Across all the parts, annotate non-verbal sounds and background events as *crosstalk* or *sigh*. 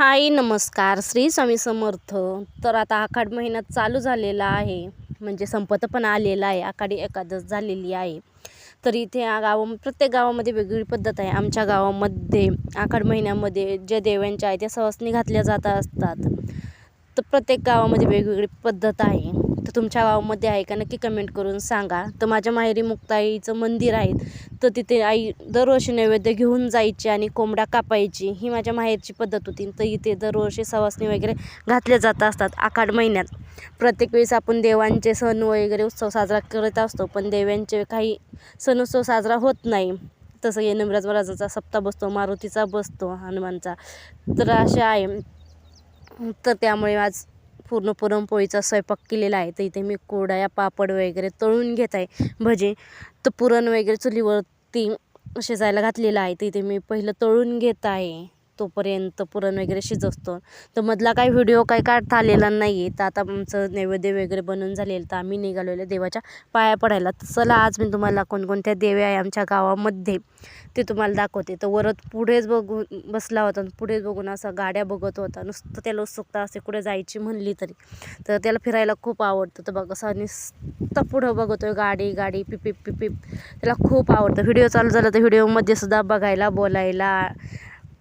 हाय नमस्कार. श्री स्वामी समर्थ. तर आता आखाड महिना चालू झालेला आहे. म्हणजे संपत पण आलेला आहे. आखाडी एकादश झालेली आहे. तर इथे गावा प्रत्येक गावामध्ये वेगवेगळी पद्धत आहे. आमच्या गावामध्ये आखाड महिन्यामध्ये ज्या देवांच्या आहे त्या सहसनी घातल्या जात असतात. तर प्रत्येक गावामध्ये वेगवेगळी पद्धत आहे. तर तुमच्या गावामध्ये आहे का? नक्की कमेंट करून सांगा. तर माझ्या माहेरी मुक्ताईचं मंदिर आहे. तर तिथे आई दरवर्षी नैवेद्य घेऊन जायची आणि कोंबडा कापायची. ही माझ्या माहेरची पद्धत होती. तर इथे दरवर्षी सवासणी वगैरे घातल्या जात असतात आखाड महिन्यात. प्रत्येक वेळेस आपण देवांचे सण वगैरे उत्सव साजरा करत असतो पण देवांचे काही सण उत्सव साजरा होत नाही. तसं हे नमराज महाराजाचा सप्ताह बसतो मारुतीचा बसतो हनुमानचा. तर असे आहे. तर त्यामुळे आज पूर्ण पुरणपोळीचा स्वयंपाक केलेला आहे तर इथे मी कोरड्या पापड वगैरे तळून घेत आहे भजे तर पुरण वगैरे चुलीवरती शिजायला घातलेलं आहे तर इथे मी पहिलं तळून घेत आहे. तोपर्यंत पुरण वगैरे शिजवतो. तर मधला काही व्हिडिओ काही काढता आलेला नाही आहे तर आता आमचं नैवेद्य वगैरे बनून झालेलं. तर आम्ही निघालेलो देवाच्या पाया पडायला. तर चला आज मी तुम्हाला कोणकोणत्या देवी आहे आमच्या गावामध्ये ते तुम्हाला दाखवते. तर वरत पुढेच बघून बसला होता. आणि पुढेच बघून असा गाड्या बघत होता. नुसतं त्याला उत्सुकता असे कुठे जायची म्हणली तरी. तर त्याला फिरायला खूप आवडतं. तर बघ असं नुसतं पुढं बघतोय गाडी गाडी पिपिप पिपिप. त्याला खूप आवडतं. व्हिडिओ चालू झाला तर व्हिडिओमध्ये सुद्धा बघायला बोलायला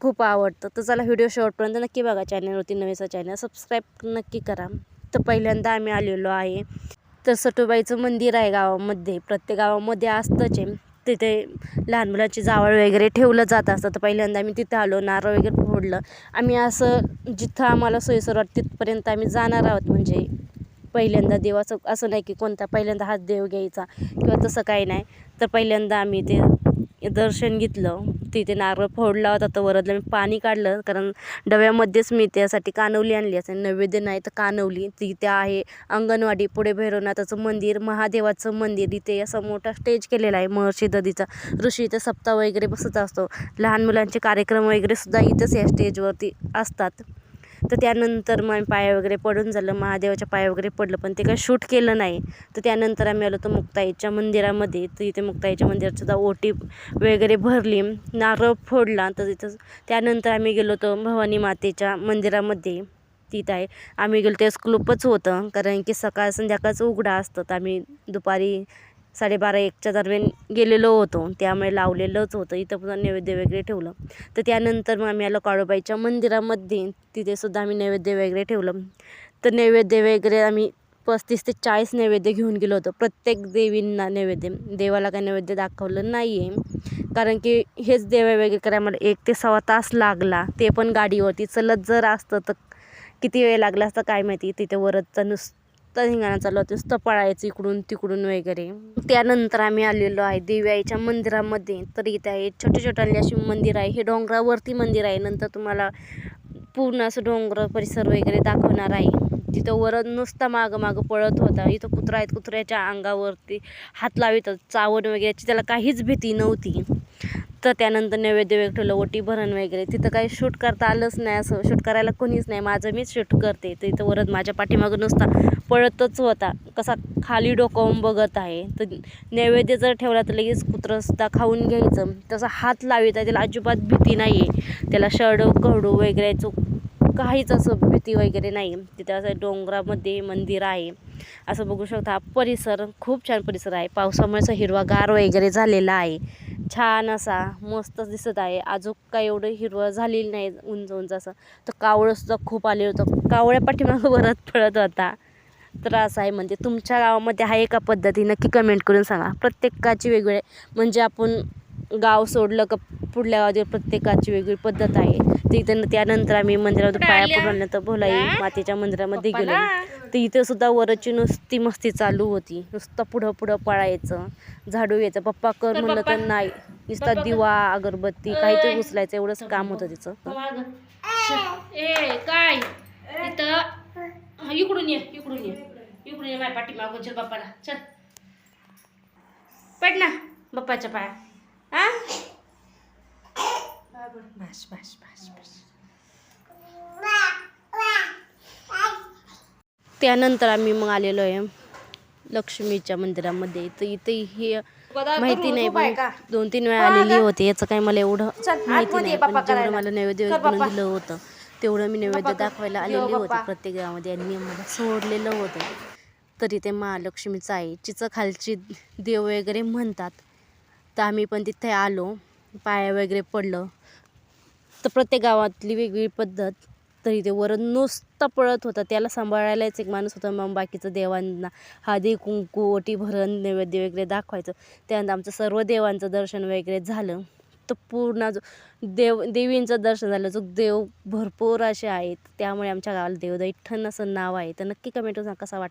खूप आवडतं. तर चला व्हिडिओ शेवटपर्यंत नक्की बघा चॅनलवरती नवेचा चॅनल. सबस्क्राईब नक्की करा. तर पहिल्यांदा आम्ही आलेलो आहे. तर सटोबाईचं मंदिर आहे गावामध्ये. प्रत्येक गावामध्ये असतंच आहे. तिथे लहान मुलाची जावळ वगैरे ठेवलं जात असतं. तर पहिल्यांदा आम्ही तिथे आलो नारळ वगैरे फोडलं. आम्ही असं जिथं आम्हाला सोयीसर वाटतं तिथपर्यंत आम्ही जाणार आहोत. म्हणजे पहिल्यांदा देवाचं असं नाही की कोणता पहिल्यांदा हात देव घ्यायचा किंवा तसं काही नाही. तर पहिल्यांदा आम्ही ते दर्शन घेतलं. तिथे नारळ फोडला होता तर वरदला मी पाणी काढलं कारण डब्यामध्येच मी त्यासाठी कानवली आणली. असं नैवेद्य नाही तर कानवली. तिथे आहे अंगणवाडी पुढे भैरवनाथाचं मंदिर महादेवाचं मंदिर. इथे असा मोठा स्टेज केलेला आहे महर्षी दधीचा. ऋषी इथे सप्ताह वगैरे बसत असतो. लहान मुलांचे कार्यक्रम वगैरे सुद्धा इथंच या स्टेजवरती असतात. तर त्यानंतर मग पाया वगैरे पडून झालं. महादेवाच्या पाया वगैरे पडलं पण ते काय शूट केलं नाही. तर त्यानंतर आम्ही आलो तर मुक्ताईच्या मंदिरामध्ये. तर इथे मुक्ताईच्या मंदिरात सुद्धा ओटी वगैरे भरली नारळ फोडला. तर तिथं त्यानंतर आम्ही गेलो होतो भवानी मातेच्या मंदिरामध्ये. तिथं आहे. आम्ही गेलो तेच क्लूपच होतं. कारण की सकाळ संध्याकाळचं उघडा असतं. तर आम्ही दुपारी साडेबारा एकच्या दरम्यान गेलेलो होतो. त्यामुळे लावलेलंच होतं. इथं पुन्हा नैवेद्य वगैरे ठेवलं. तर त्यानंतर मग आम्ही आलो काळूबाईच्या मंदिरामध्ये. तिथे सुद्धा आम्ही नैवेद्य वगैरे ठेवलं. तर नैवेद्य वगैरे आम्ही पस्तीस ते चाळीस नैवेद्य घेऊन गेलो होतो. प्रत्येक देवींना नैवेद्य. देवाला काही नैवेद्य दाखवलं नाही आहे कारण की हेच देवे वगैरे करायला एक ते सव्वा तास लागला. ते पण गाडीवरती चलत जर असतं तर किती वेळ लागला असता काय माहिती. तिथे वरदचा नुसतं धिंगाणा चालू होते नुसतं पळायचं इकडून तिकडून वगैरे. त्यानंतर आम्ही आलेलो आहे देवीआईच्या मंदिरामध्ये. तर इथे आहे छोटे छोटे अशी मंदिर आहे. हे डोंगरावरती मंदिर आहे. नंतर तुम्हाला पूर्ण असं डोंगर परिसर वगैरे दाखवणार आहे. तिथं वरद नुसता मागं मागं पळत होता. इथं कुत्रा आहेत कुत्र्याच्या अंगावरती हात लावित चावण वगैरेची त्याला काहीच भीती नव्हती. तर त्यानंतर नैवेद्य वगैरे ठेवलं ओटी भरण वगैरे. तिथं काही शूट करता आलंच नाही असं. शूट करायला कोणीच नाही. माझं मीच शूट करते. तर इथं वरद माझ्या पाठीमागं नुसता पळतच होता. कसा खाली डोकावून बघत आहे. तर नैवेद्य जर ठेवला तर लगेच कुत्रंसुद्धा खाऊन घ्यायचं. तसा हात लावित आहे. त्याला अजिबात भीती नाही आहे त्याला शड कडू वगैरे चुक काहीच असं भीती वगैरे नाही. तिथं असं डोंगरामध्ये मंदिर आहे. असं बघू शकता हा परिसर खूप छान परिसर आहे. पावसामुळे असं हिरवागार वगैरे झालेला आहे. छान असा मस्त दिसत आहे. अजून काय एवढं हिरवं झालेलं नाही उंच उंच असं. तर कावळंसुद्धा खूप आले होतं. कावळ्या पाठीमागं *laughs* वरत पडत होता. तर असं आहे म्हणजे तुमच्या गावामध्ये आहे का पद्धती? नक्की कमेंट करून सांगा. प्रत्येकाची वेगवेगळे. म्हणजे आपण गाव सोडलं का पुढल्या गावात प्रत्येकाची वेगळी पद्धत आहे. तिथं त्यानंतर आम्ही मंदिरात पाया पडून तर भोलाई मातेच्या मंदिरामध्ये गेलो. तर इथं सुद्धा वरची नुसती मस्ती चालू होती. नुसतं पुढं पुढं पळायचं. झाडू यायचं. पप्पा कर म्हणलं तर नाही. नुसता दिवा अगरबत्ती काहीतरी उचलायचं. एवढंच काम होतं तिचं. काय? इथं इकडून ये इकडून ये. इकडून ये माझ्या पाठी मागून चल बाप्पाला चल. पड ना बाप्पाच्या पाया. बस बस बस बस. त्यानंतर आम्ही मग आलेलो आहे लक्ष्मीच्या मंदिरामध्ये. तर इथे ही माहिती नाही पण दोन तीन वेळा आलेली होती. याचं काही मला एवढं माहिती नाही पण जेवढं. मला नैवेद्य बनवून. दिलं होतं तेवढं मी नैवेद्य दाखवायला आलेली होते. प्रत्येक गावामध्ये यांनी आम्हाला सोडलेलं होतं. तरी ते महालक्ष्मीचं आहे. जिचं खालची देव वगैरे म्हणतात. तर आम्ही पण तिथे आलो. पाया वगैरे पडलं. तर प्रत्येक गावातली वेगवेगळी पद्धत. तरी ते वरण नुसता पळत होता. त्याला सांभाळायलाच एक माणूस होता. मग बाकीचं देवांना हळदी कुंकू ओटी भरण नैवेद्य वगैरे दाखवायचं. त्यानंतर आमचं सर्व देवांचं दर्शन वगैरे झालं. तर पूर्ण जो देव देवींचं दर्शन झालं. जो देव भरपूर असे आहेत. त्यामुळे आमच्या गावाला देवदैठण असं नाव आहे. तर नक्की कमेंट करून कसा वाटतं